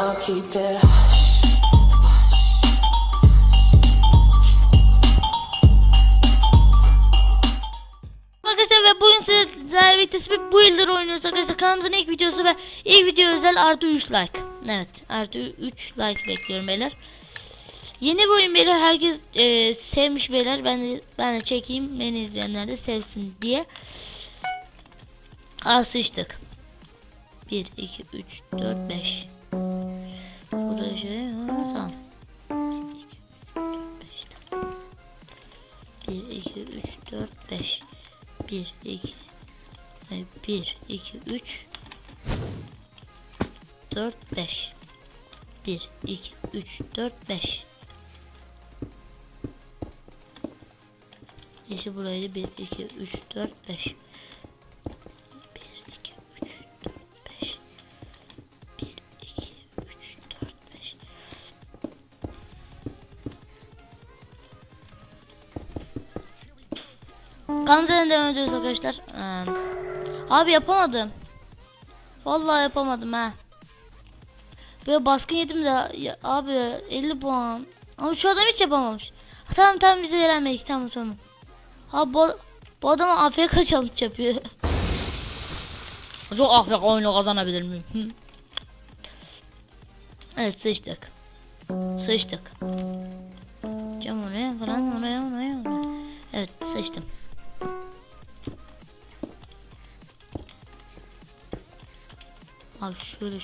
I'll keep it hush. Arkadaşlar ve bugün sizlerle birlikte Speed Builder oynuyoruz arkadaşlar. Kanalımızın ilk videosu ve ilk video özel artı 3 like. Evet artı 3 like bekliyorum beyler. Yeni bir oyun beyler herkes e, sevmiş beyler. Ben de, ben de çekeyim beni izleyenler de sevsin diye. Aa sıçtık. 1, 2, 3, 4, 5. Burada şey tamam. 1, 2, 3, 4, 5. 1, 2, 1, 2, 3, 4, 5. 1, 2, 3, 4, 5. Yeşil burayı 1, 2, 3, 4, 5. Devam ediyoruz arkadaşlar. Ee, abi yapamadım. Vallahi yapamadım ha. Böyle baskın yedim de ya, abi 50 puan. Ama şu adam hiç yapamamış. Ha, tamam tamam bize veremedik tamam tamam. Abi bu, bu adam AFK challenge yapıyor. Çok AFK oyunu kazanabilir miyim? Evet sıçtık. Sıçtık. Cam oraya falan oraya oraya oraya. Evet seçtim. Abi şöyle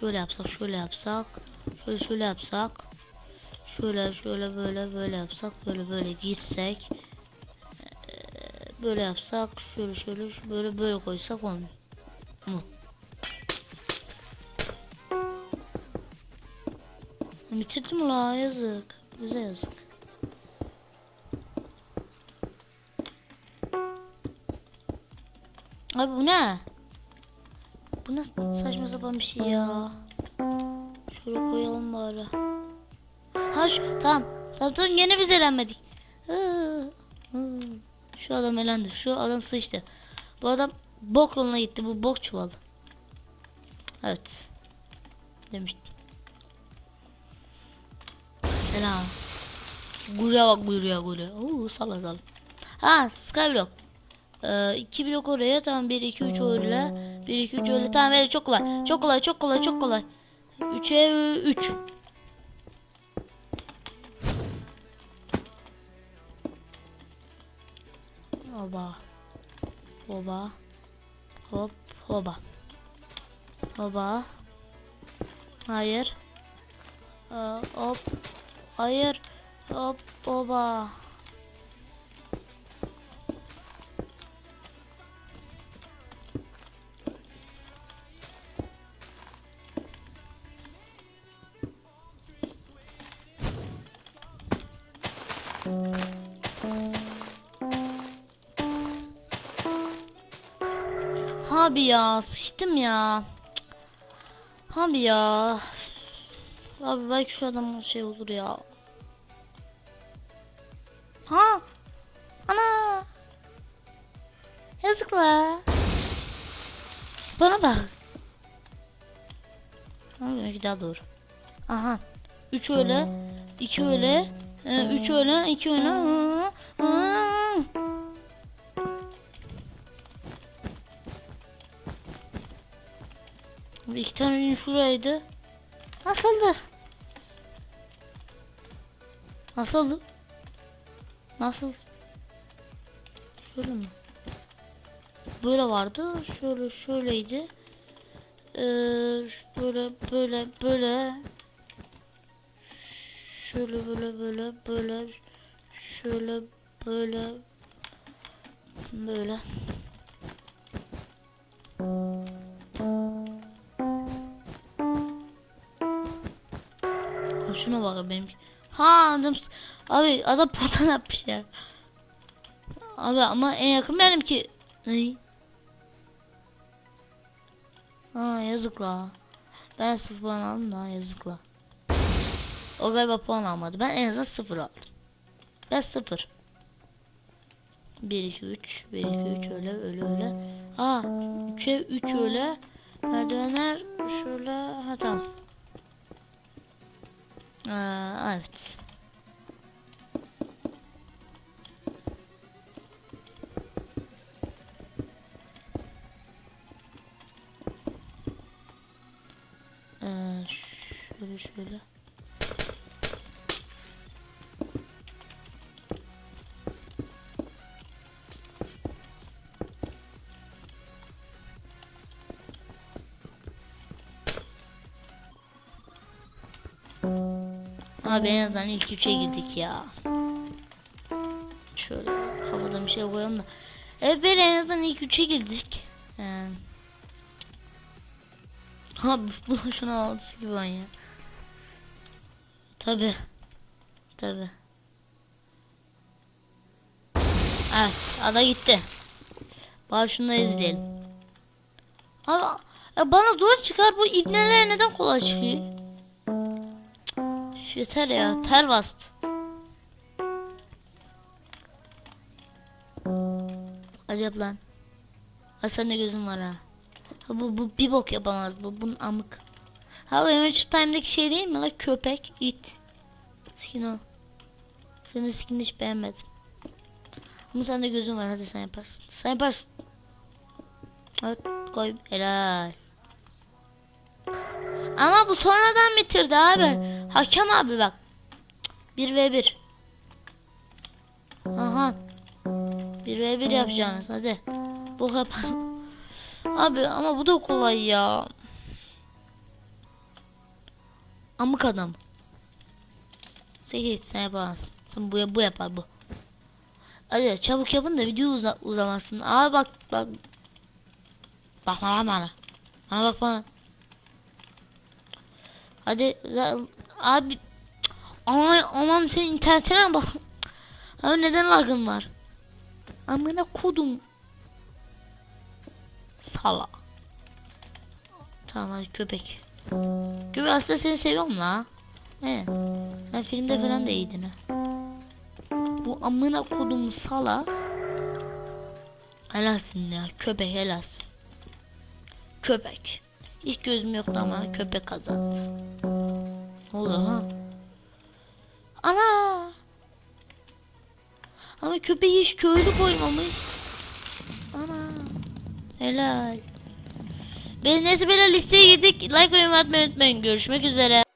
şöyle yapsak şöyle yapsak. Şöyle şöyle yapsak. Şöyle şöyle böyle böyle yapsak. Böyle böyle gitsek. Ee, böyle yapsak. Şöyle şöyle böyle böyle koysak olmuyor mu? Bitirdim la? Yazık. Bize yazık. Abi bu ne? Bu nasıl saçma sapan bir şey ya. Şöyle koyalım bari. Ha şu tamam. Tamam tamam gene biz elenmedik. Şu adam elendi. Şu adam sıçtı. Bu adam bok yoluna gitti. Bu bok çuvalı. Evet. Demiştim. Selam. Gurya bak gurya gurya. Oo salla salla. Ha Skyblock. Ee, iki blok oraya tamam 1 2 3 öyle 1 2 3 öyle tamam evet çok kolay. Çok kolay çok kolay çok kolay. 3'e 3 Oba Oba Hop hoba. Hoba. Hayır. Aa, Hop. Hayır. Hop oba ya sıçtım ya. Abi ya. Abi belki şu adamın şey olur ya. Ha? Ana. Yazık la. Bana bak. Belki daha doğru. Aha. 3 öyle. 2 öyle. 3 öyle. 2 öyle. Hı, hı. Abi iki tane şuraydı. Nasıldı? Nasıldı? Nasıl? Şöyle mi? Böyle vardı. Şöyle şöyleydi. Ee, böyle böyle böyle. Şöyle böyle böyle böyle. Şöyle böyle. Böyle. Şuna bak benim. Ha adam abi adam portal yapmış ya. Abi ama en yakın benim ki. Ne? Ha yazık. Ben sıfır puan aldım da yazık. O galiba puan almadı. Ben en azından sıfır aldım. Ben sıfır. 1 2 3 1 2 3 öyle öyle öyle. Ha 3'e 3 öyle. Merdivenler şöyle ha tamam. Ah, Aa, evet. Abi en azından ilk üçe girdik ya. Şöyle havada bir şey koyalım da. Evet böyle en azından ilk üçe girdik. Yani. Ha bu şuna altısı gibi ya. Tabi. Tabi. Evet ada gitti. Bari şunları izleyelim. Abi ya bana zor çıkar bu ibneler neden kolay çıkıyor? Yeter ya ter bastı. Acaba lan. Ha sen de gözün var ha. ha bu, bu bir bok yapamaz bu. Bunun amık. Ha bu Adventure Time'daki şey değil mi la köpek it. Skin o. Senin skinini hiç beğenmedim. Ama sende gözün var hadi sen yaparsın. Sen yaparsın. Evet koy helal. Ama bu sonradan bitirdi abi. Hakem abi bak. 1 ve 1. Aha. 1 ve 1 yapacaksınız hadi. Bu yap. Abi ama bu da kolay ya. Amık adam. 8 sen yapamazsın. Sen bu, bu yapar bu. Hadi çabuk yapın da video uza, uzamasın. Aa bak bak. Bakma lan bana. Bana bak bana. Hadi abi ama aman senin internetine bak. Abi neden lagın var? Amına kodum. Sala. Tamam hadi köpek. Köpek aslında seni seviyorum la. He. Sen filmde falan da iyiydin ha. Bu amına kodum sala. Helalsin ya köpek helalsin. Köpek. Hiç gözüm yoktu ama köpek kazandı. Ne ha? Ana! Ama köpeği hiç köylü koymamış. Ana! Helal. Biz neyse böyle listeye girdik. Like ve atmayı unutmayın. Görüşmek üzere.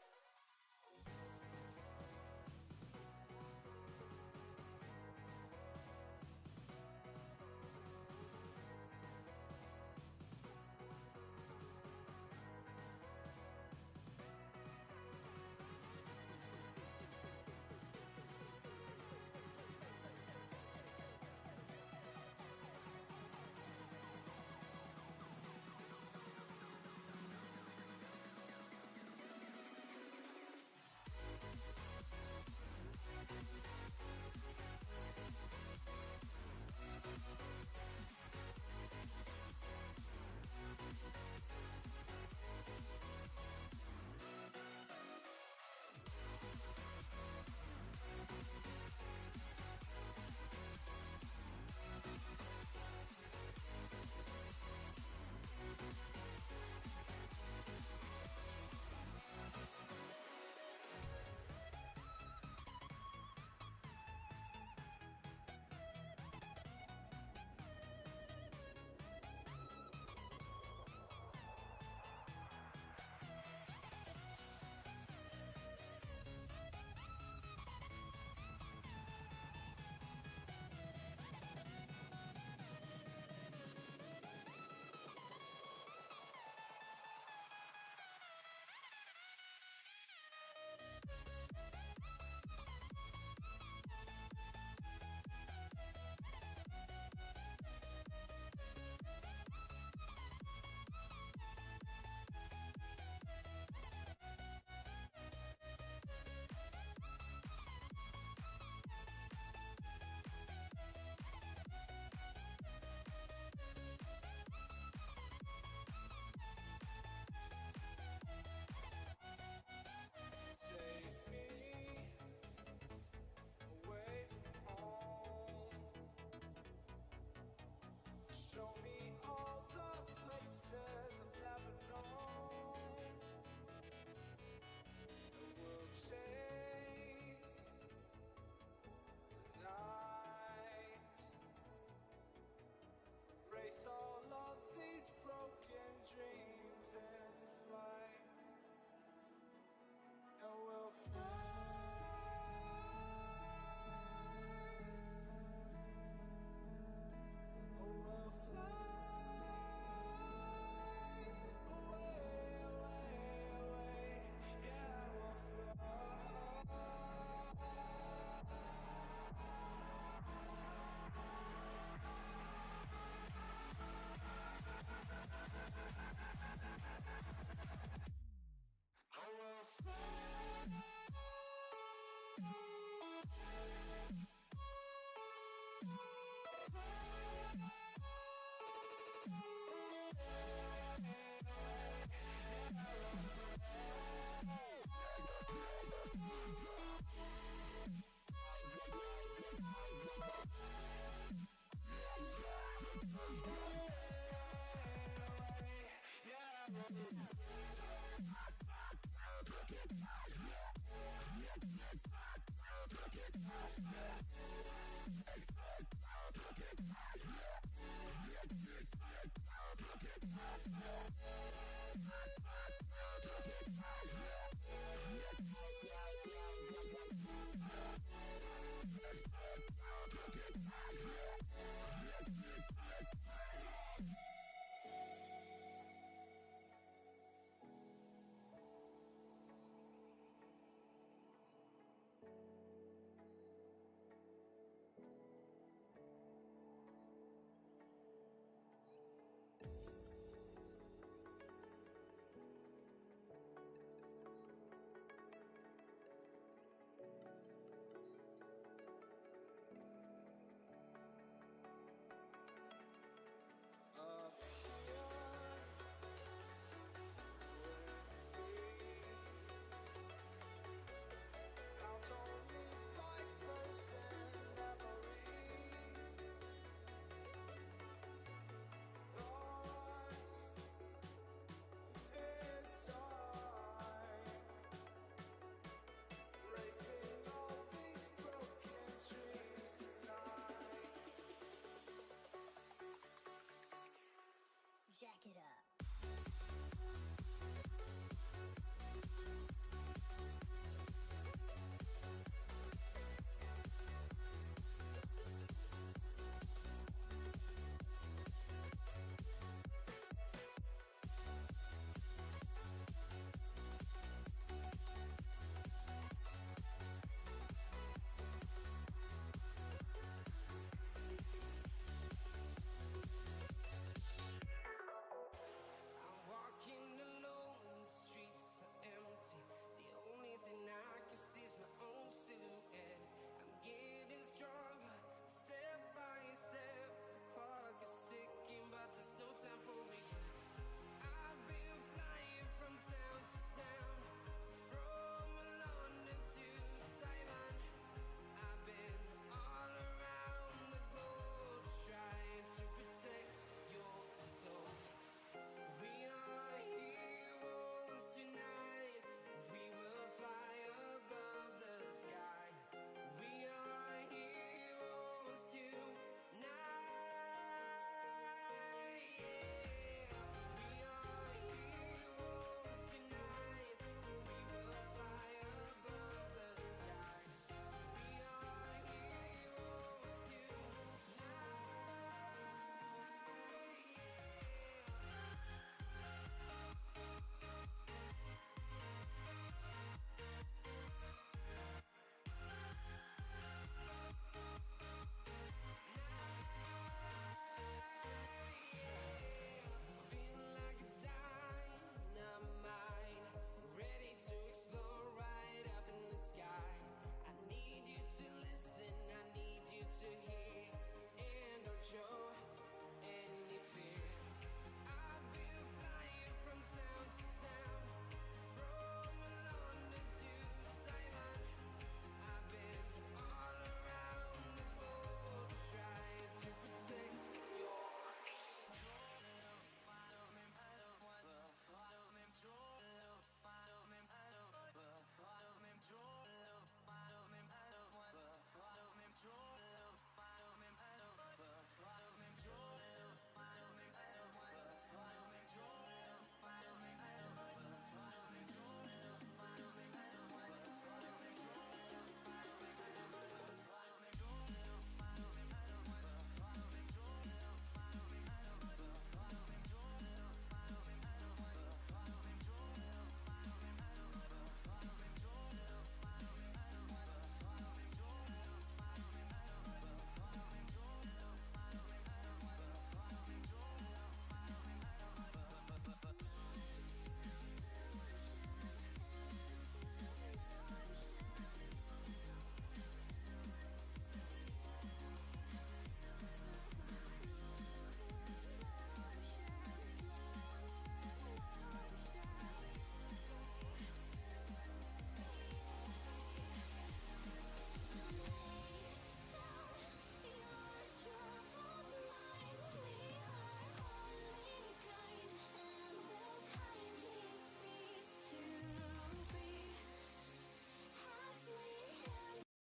jack it up.